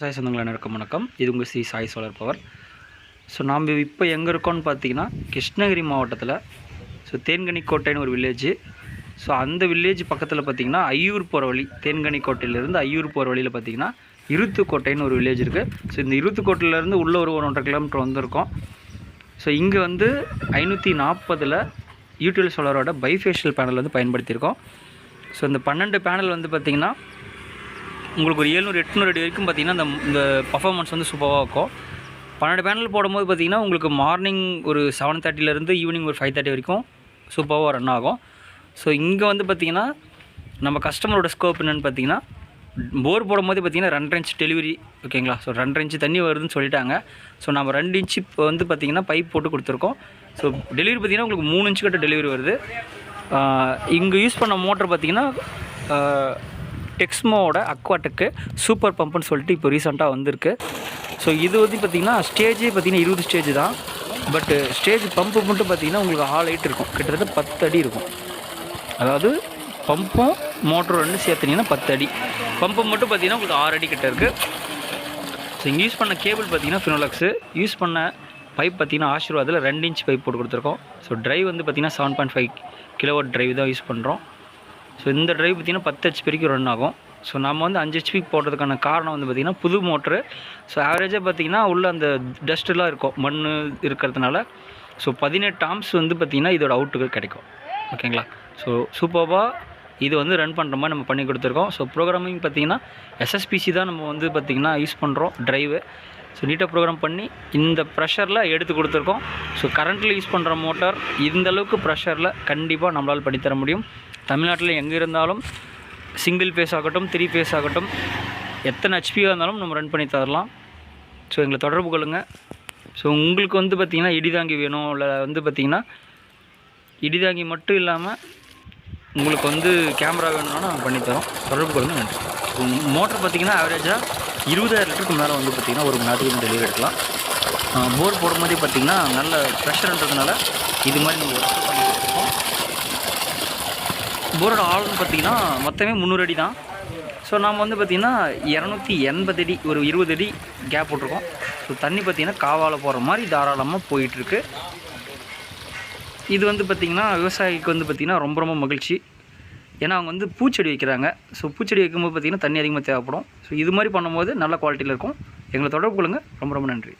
சாய் சொந்தங்கள் அனைவருக்கும் வணக்கம். இது உங்கள் Sri Sai solar power. So நாம் இப்போ எங்கே இருக்கோம்னு பார்த்தீங்கன்னா கிருஷ்ணகிரி மாவட்டத்தில் ஸோ தேன்கனிக்கோட்டைன்னு ஒரு வில்லேஜ் ஸோ அந்த வில்லேஜ் பக்கத்தில் பார்த்தீங்கன்னா ஐயூர் போகிற வழி தேன்கனிக்கோட்டையிலேருந்து ஐயூர் போகிற வழியில் பார்த்தீங்கன்னா இருத்துக்கோட்டைன்னு ஒரு வில்லேஜ் இருக்குது ஸோ இந்த இருத்துக்கோட்டையிலேருந்து உள்ள ஒரு ஒன்றரை கிலோமீட்டர் வந்திருக்கோம். ஸோ இங்கே வந்து ஐநூற்றி நாற்பதில் யூடிஎல் சோலாரோட பைஃபேஷியல் பேனல் வந்து பயன்படுத்தியிருக்கோம். ஸோ இந்த பன்னெண்டு பேனல் வந்து பார்த்திங்கன்னா உங்களுக்கு ஒரு ஏழ்நூறு எட்நூறு அடி வரைக்கும் பார்த்தீங்கன்னா இந்த இந்த பர்ஃபார்மன்ஸ் வந்து சூப்பராக இருக்கும். பன்னெண்டு பேனல் போடும்போது பார்த்திங்கன்னா உங்களுக்கு மார்னிங் ஒரு செவன் தேர்ட்டிலேருந்து ஈவினிங் ஒரு ஃபைவ் தேர்ட்டி வரைக்கும் சூப்பராக ரன் ஆகும். ஸோ இங்கே வந்து பார்த்திங்கன்னா நம்ம கஸ்டமரோட ஸ்கோப் என்னென்னு பார்த்தீங்கன்னா போர் போடும்போது பார்த்தீங்கன்னா ரெண்டு இன்ச் டெலிவரி ஓகேங்களா ஸோ ரெண்டு இன்ச்சு தண்ணி வருதுன்னு சொல்லிட்டாங்க. ஸோ நம்ம ரெண்டு இன்ச்சு இப்போ வந்து பார்த்திங்கன்னா பைப் போட்டு கொடுத்துருக்கோம். ஸோ டெலிவரி பார்த்திங்கன்னா உங்களுக்கு மூணு இன்ச்சு கிட்ட டெலிவரி வருது. இங்கே யூஸ் பண்ண மோட்டர் பார்த்திங்கன்னா டெக்ஸ்மோவோட அக்வாடெக்கு சூப்பர் பம்புன்னு சொல்லிட்டு இப்போ ரீசெண்டாக வந்திருக்கு. ஸோ இது வந்து பார்த்திங்கன்னா ஸ்டேஜே பார்த்திங்கன்னா இருபது ஸ்டேஜ் தான். பட்டு ஸ்டேஜ் பம்பு மட்டும் பார்த்திங்கன்னா உங்களுக்கு ஆல் ஹைட் இருக்கும். கிட்டத்தட்ட பத்து அடி இருக்கும். அதாவது பம்பும் மோட்டரும் ரெண்டு சேர்த்துனீங்கன்னா பத்து அடி. பம்பு மட்டும் பார்த்திங்கன்னா உங்களுக்கு ஆறு அடி கிட்ட இருக்குது ஸோ இங்கே யூஸ் பண்ண கேபிள் பார்த்தீங்கன்னா ஃபினோலக்ஸு யூஸ் பண்ண பைப் பார்த்தீங்கன்னா ஆசீர்வாதில் ரெண்டு இன்ச் பைப் போட்டு கொடுத்துருக்கோம். ஸோ ட்ரைவ் வந்து பார்த்தீங்கன்னா seven point five kilowatt drive தான் யூஸ் பண்ணுறோம் ஸோ இந்த ட்ரைவ் பார்த்தீங்கன்னா பத்து ஹெச்பி வரைக்கும் ரன் ஆகும். ஸோ நம்ம வந்து அஞ்சு ஹெச்பி போடுறதுக்கான காரணம் வந்து பார்த்திங்கன்னா புது மோட்ரு ஸோ ஆவரேஜாக பார்த்தீங்கன்னா உள்ள அந்த டஸ்ட்டுலாம் இருக்கும். மண் இருக்கிறதுனால. ஸோ பதினெட்டு ஆம்ஸ் வந்து பார்த்திங்கன்னா இதோட அவுட்டுக்கு கிடைக்கும். ஓகேங்களா ஸோ சூப்பராக இது வந்து ரன் பண்ணுற மாதிரி நம்ம பண்ணி கொடுத்துருக்கோம். ஸோ ப்ரோக்ராமிங் பார்த்தீங்கன்னா எஸ்எஸ்பிசி தான் நம்ம வந்து பார்த்திங்கன்னா யூஸ் பண்ணுறோம் ட்ரைவு ஸோ நீட்டாக ப்ரோக்ராம் பண்ணி இந்த ப்ரெஷரில் எடுத்து கொடுத்துருக்கோம். ஸோ கரண்ட்டில் யூஸ் பண்ணுற மோட்டார் இந்தளவுக்கு ப்ரெஷரில் கண்டிப்பாக நம்மளால் பண்ணித்தர முடியும். தமிழ்நாட்டில் எங்கே இருந்தாலும் சிங்கிள் ஃபேஸ் ஆகட்டும் த்ரீ ஃபேஸ் ஆகட்டும் எத்தனை ஹெச்பியாக இருந்தாலும் நம்ம ரன் பண்ணி தரலாம். ஸோ எங்களை தொடர்பு கொள்ளுங்கள் ஸோ உங்களுக்கு வந்து பார்த்திங்கன்னா இடிதாங்கி வேணும் இல்லை வந்து பார்த்திங்கன்னா இடிதாங்கி மட்டும் இல்லாமல் உங்களுக்கு வந்து கேமரா வேணும்னா நாங்கள் பண்ணித்தரோம் தொடர்பு கொள்ளுங்க நன்றி. மோட்டர் பார்த்தீங்கன்னா ஆவரேஜாக இருபதாயிரம் லிட்டருக்கு மேலே வந்து பார்த்திங்கன்னா ஒரு நாட்டுக்கு டெலிவரி எடுக்கலாம். போர் போடும்போதே பார்த்திங்கன்னா நல்ல ப்ரெஷர்ன்றதுனால இது மாதிரி நீங்கள் போரோட ஆழம்னு பார்த்தீங்கன்னா மொத்தமே முந்நூறு அடி தான். ஸோ நாம் வந்து பார்த்திங்கன்னா இரநூத்தி எண்பது அடி ஒரு இருபது அடி கேப் விட்ருக்கோம் ஸோ தண்ணி பார்த்திங்கன்னா காவால் போகிற மாதிரி தாராளமாக போயிட்டுருக்கு. இது வந்து பார்த்திங்கன்னா விவசாயிக்கு வந்து பார்த்திங்கன்னா ரொம்ப ரொம்ப மகிழ்ச்சி. ஏன்னா அவங்க வந்து பூச்செடி வைக்கிறாங்க. ஸோ பூச்செடி வைக்கும்போது பார்த்திங்கன்னா தண்ணி அதிகமாக தேவைப்படும். ஸோ இது மாதிரி பண்ணும்போது நல்ல குவாலிட்டியில் இருக்கும். எங்களை தொடர்பு கொள்ளுங்கள் ரொம்ப ரொம்ப நன்றி.